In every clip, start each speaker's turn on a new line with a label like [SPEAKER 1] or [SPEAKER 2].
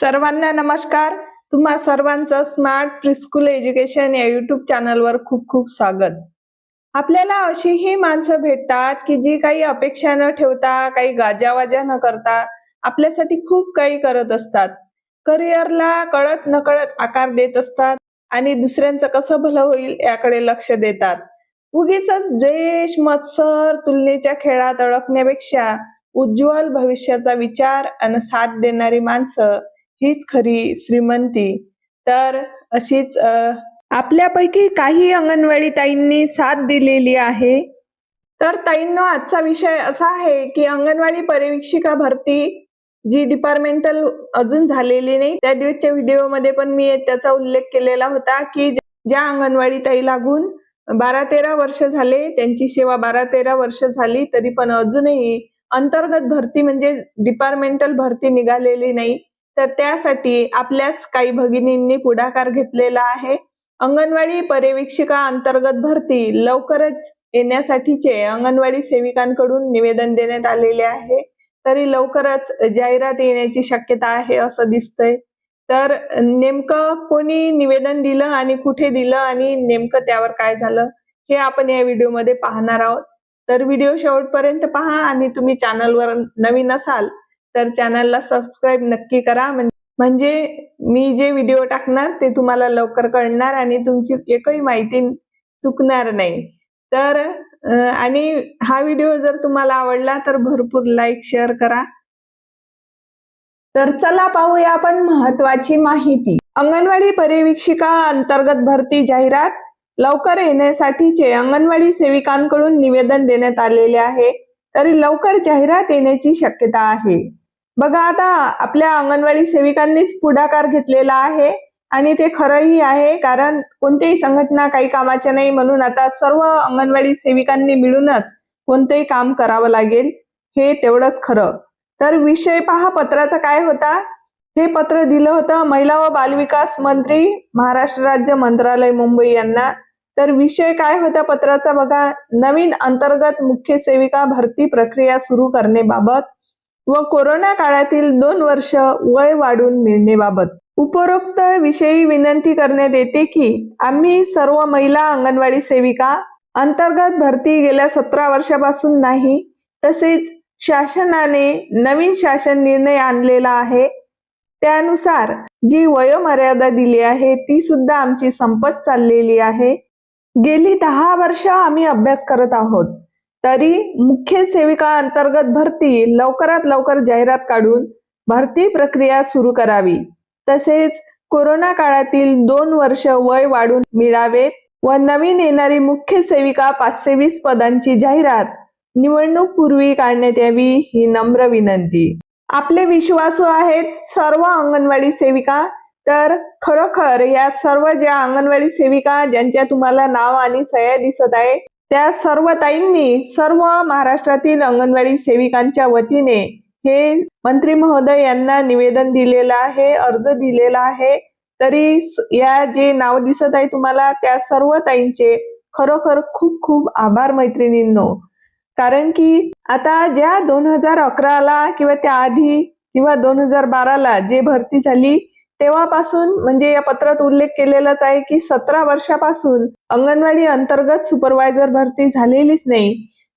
[SPEAKER 1] सर्वांना नमस्कार. तुम्हा सर्वांचं स्मार्ट प्रिस्कूल एज्युकेशन या युट्यूब चॅनलवर खूप खूप स्वागत. आपल्याला अशी ही माणसं भेटतात की जी काही अपेक्षा न ठेवता काही गाजावाजा न करता आपल्यासाठी खूप काही करत असतात. करिअरला कळत नकळत आकार देत असतात आणि दुसऱ्यांचं कसं भलं होईल याकडे लक्ष देतात. उगीच देश मत्सर तुलनेच्या खेळात अडकण्यापेक्षा उज्ज्वल भविष्याचा विचार आणि साथ देणारी माणसं हीच खरी श्रीमंती. तर अशीच आपल्यापैकी काही अंगणवाडी ताईंनी साथ दिलेली आहे. तर ताईंनो आजचा विषय असा आहे की अंगणवाडी परिवीक्षिका भरती जी डिपार्टमेंटल अजून झालेली नाही त्या दिवसच्या व्हिडिओमध्ये पण मी त्याचा उल्लेख केलेला होता की ज्या अंगणवाडी ताई लागून बारा तेरा वर्ष झाले त्यांची सेवा बारा तेरा वर्ष झाली तरी पण अजूनही अंतर्गत भरती म्हणजे डिपार्टमेंटल भरती निघालेली नाही. तर त्यासाठी आपल्याच काही भगिनींनी पुढाकार घेतलेला आहे. अंगणवाडी पर्यवेक्षिका अंतर्गत भरती लवकरच येण्यासाठीचे अंगणवाडी सेविकांकडून निवेदन देण्यात आलेले आहे. तरी लवकरच जाहिरात येण्याची शक्यता आहे असं दिसतंय. तर नेमकं कोणी निवेदन दिलं आणि कुठे दिलं आणि नेमकं त्यावर काय झालं हे आपण या व्हिडिओमध्ये पाहणार आहोत. तर व्हिडिओ शेवटपर्यंत पहा आणि तुम्ही चॅनलवर नवीन असाल तर चॅनलला सबस्क्राईब नक्की करा. म्हणजे मी जे व्हिडिओ टाकणार ते तुम्हाला लवकर कळणार आणि तुमची एकही माहिती चुकणार नाही. तर आणि हा व्हिडिओ जर तुम्हाला आवडला तर भरपूर लाईक शेअर करा. तर चला पाहूया आपण महत्वाची माहिती. अंगणवाडी परिवीक्षिका अंतर्गत भरती जाहिरात लवकर येण्यासाठीचे अंगणवाडी सेविकांकडून निवेदन देण्यात आलेले आहे. तरी लवकर जाहिरात येण्याची शक्यता आहे. बघा आता आपल्या अंगणवाडी सेविकांनीच पुढाकार घेतलेला आहे आणि ते खरंही आहे कारण कोणत्याही संघटना काही कामाच्या नाही म्हणून आता सर्व अंगणवाडी सेविकांनी मिळूनच कोणतेही काम करावं लागेल हे तेवढंच खरं. तर विषय पहा पत्राचा काय होता? हे पत्र दिलं होतं महिला व बालविकास मंत्री महाराष्ट्र राज्य मंत्रालय मुंबई यांना. तर विषय काय होता पत्राचा बघा? नवीन अंतर्गत मुख्य सेविका भरती प्रक्रिया सुरू करण्याबाबत व कोरोना काळातील दोन वर्ष वय वाढून मिळण्याबाबत उपरोक्त विषयी विनंती करण्यात येते की आम्ही सर्व महिला अंगणवाडी सेविका अंतर्गत भरती गेल्या सतरा वर्षापासून नाही तसेच शासनाने नवीन शासन निर्णय आणलेला आहे. त्यानुसार जी वयोमर्यादा दिली आहे ती सुद्धा आमची संपत चाललेली आहे. गेली दहा वर्ष आम्ही अभ्यास करत आहोत. तरी मुख्य सेविका अंतर्गत भरती लवकरात लवकर जाहिरात काढून भरती प्रक्रिया सुरू करावी. तसेच कोरोना काळातील दोन वर्ष वय वाढून मिळावेत व नवीन येणारी मुख्य सेविका पाचशे वीस पदांची जाहिरात निवडणूक पूर्वी काढण्यात यावी ही नम्र विनंती. आपले विश्वासू आहेत सर्व अंगणवाडी सेविका तर खरोखर या सर्व ज्या अंगणवाडी सेविका ज्यांच्या तुम्हाला नाव आणि सह्या दिसत आहे त्या सर्व ताईंनी सर्व महाराष्ट्रातील अंगणवाडी सेविकांच्या वतीने हे मंत्री महोदय यांना निवेदन दिलेलं आहे अर्ज दिलेला आहे. तरी या जे नाव दिसत आहे तुम्हाला त्या सर्व ताईंचे खरोखर खूप खूप आभार मैत्रिणींनो. कारण की आता ज्या दोन हजार अकराला किंवा त्याआधी किंवा दोन हजार बाराला जे भरती झाली तेव्हापासून म्हणजे या पत्रात उल्लेख केलेलाच आहे की सतरा वर्षापासून अंगणवाडी अंतर्गत सुपरवायझर भरती झालेलीच नाही.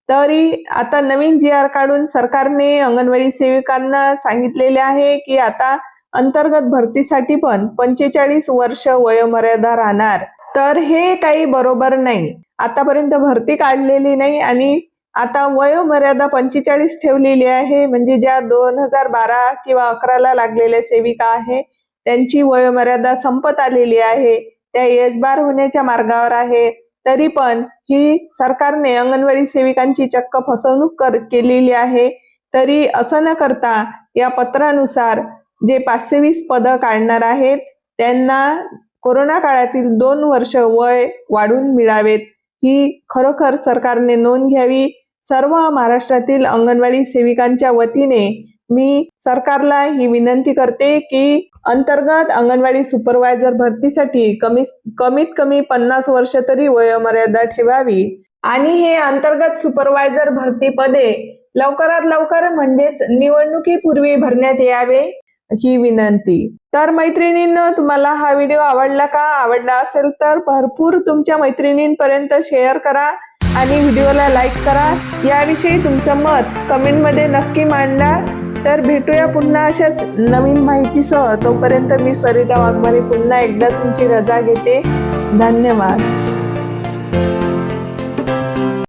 [SPEAKER 1] तरी आता नवीन जी आर काढून सरकारने अंगणवाडी सेविकांना सांगितलेले आहे की आता अंतर्गत भरतीसाठी पण पंचेचाळीस वर्ष वयोमर्यादा राहणार. तर हे काही बरोबर नाही. आतापर्यंत भरती काढलेली नाही आणि आता वयोमर्यादा पंचेचाळीस ठेवलेली आहे. म्हणजे ज्या दोन हजार बारा किंवा अकराला लागलेल्या सेविका आहे त्यांची वयोमर्यादा संपत आलेली आहे. त्या यशबार होण्याच्या मार्गावर आहे. तरी पण ही सरकारने अंगणवाडी सेविकांची चक्क फसवणूक कर केलेली आहे. तरी असं न करता या पत्रानुसार जे पाचशे वीस पदं काढणार आहेत त्यांना कोरोना काळातील दोन वर्ष वय वाढून मिळावेत. ही खरोखर सरकारने नोंद घ्यावी. सर्व महाराष्ट्रातील अंगणवाडी सेविकांच्या वतीने मी सरकारला ही विनंती करते की अंतर्गत अंगणवाडी सुपरवायझर भरतीसाठी कमी कमीत कमी पन्नास वर्ष तरी वयोमर्यादा ठेवावी. आणि हे अंतर्गत सुपरवायझर भरती पदे लवकरात लवकर म्हणजेच निवडणुकीपूर्वी भरण्यात यावे ही विनंती. तर मैत्रिणींनो तुम्हाला हा व्हिडिओ आवडला का? आवडला असेल तर भरपूर तुमच्या मैत्रिणींपर्यंत शेअर करा आणि व्हिडिओला लाईक करा. याविषयी तुमचं मत कमेंटमध्ये नक्की मांडा. तर भेटूया पुन्हा अशाच नवीन माहितीसह. तोपर्यंत मी सरिता वाघमारे पुन्हा एकदा तुमची रजा घेते. धन्यवाद.